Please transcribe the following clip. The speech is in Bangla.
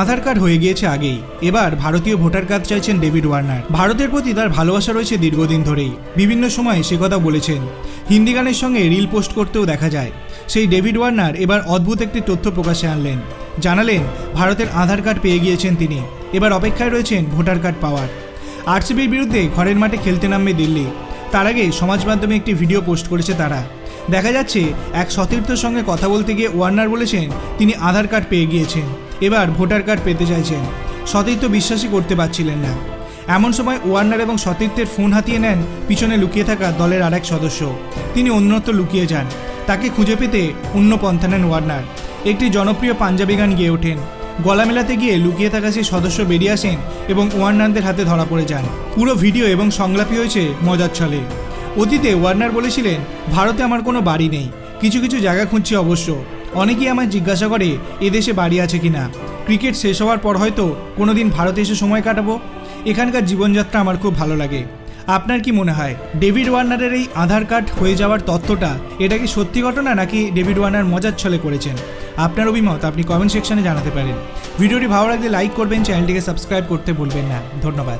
আধার কার্ড হয়ে গিয়েছে আগেই। এবার ভারতীয় ভোটার কার্ড চাইছেন ডেভিড ওয়ার্নার। ভারতের প্রতি তার ভালোবাসা রয়েছে দীর্ঘদিন ধরেই। বিভিন্ন সময়ে সে কথা বলেছেন। হিন্দি গানের সঙ্গে রিল পোস্ট করতেও দেখা যায়। সেই ডেভিড ওয়ার্নার এবার অদ্ভুত একটি তথ্য প্রকাশে আনলেন। জানালেন, ভারতের আধার কার্ড পেয়ে গিয়েছেন তিনি। এবার অপেক্ষায় রয়েছেন ভোটার কার্ড পাওয়ার। আরসিবির বিরুদ্ধে ঘরের মাঠে খেলতে নামবে দিল্লি। তার আগে সমাজ মাধ্যমে একটি ভিডিও পোস্ট করেছে তারা। দেখা যাচ্ছে, এক সতীর্থর সঙ্গে কথা বলতে গিয়ে ওয়ার্নার বলেছেন, তিনি আধার কার্ড পেয়ে গিয়েছেন। এবার ভোটার কার্ড পেতে চাইছেন। সতীর্থ বিশ্বাসই করতে পারছিলেন না। এমন সময় ওয়ার্নার এবং সতীর্থের ফোন হাতিয়ে নেন পিছনে লুকিয়ে থাকা দলের আরেক সদস্য। তিনি অন্যত্র লুকিয়ে যান। তাকে খুঁজে পেতে অন্য পন্থা নেন ওয়ার্নার। একটি জনপ্রিয় পাঞ্জাবি গান গেয়ে ওঠেন। গলা মেলাতে গিয়ে লুকিয়ে থাকা সেই সদস্য বেরিয়ে আসেন এবং ওয়ার্নারদের হাতে ধরা পড়ে যান। পুরো ভিডিও এবং সংলাপই হয়েছে মজার ছলে। অতীতে ওয়ার্নার বলেছিলেন, ভারতে আমার কোনো বাড়ি নেই। কিছু কিছু জায়গা খুঁজছি অবশ্য। অনেকেই আমায় জিজ্ঞাসা করে এদেশে বাড়ি আছে কিনা? ক্রিকেট শেষ হওয়ার পর হয়তো কোনোদিন ভারতে এসে সময় কাটাবো? এখানকার জীবনযাত্রা আমার খুব ভালো লাগে। আপনার কি মনে হয়, ডেভিড ওয়ার্নারের এই আধার কার্ড হয়ে যাওয়ার তথ্যটা, এটা কি সত্যি ঘটনা নাকি ডেভিড ওয়ার্নার মজার ছলে করেছেন? আপনার অভিমত আপনি কমেন্ট সেকশনে জানাতে পারেন। ভিডিওটি ভালো লাগলে লাইক করবেন, চ্যানেলটিকে সাবস্ক্রাইব করতে ভুলবেন না। ধন্যবাদ।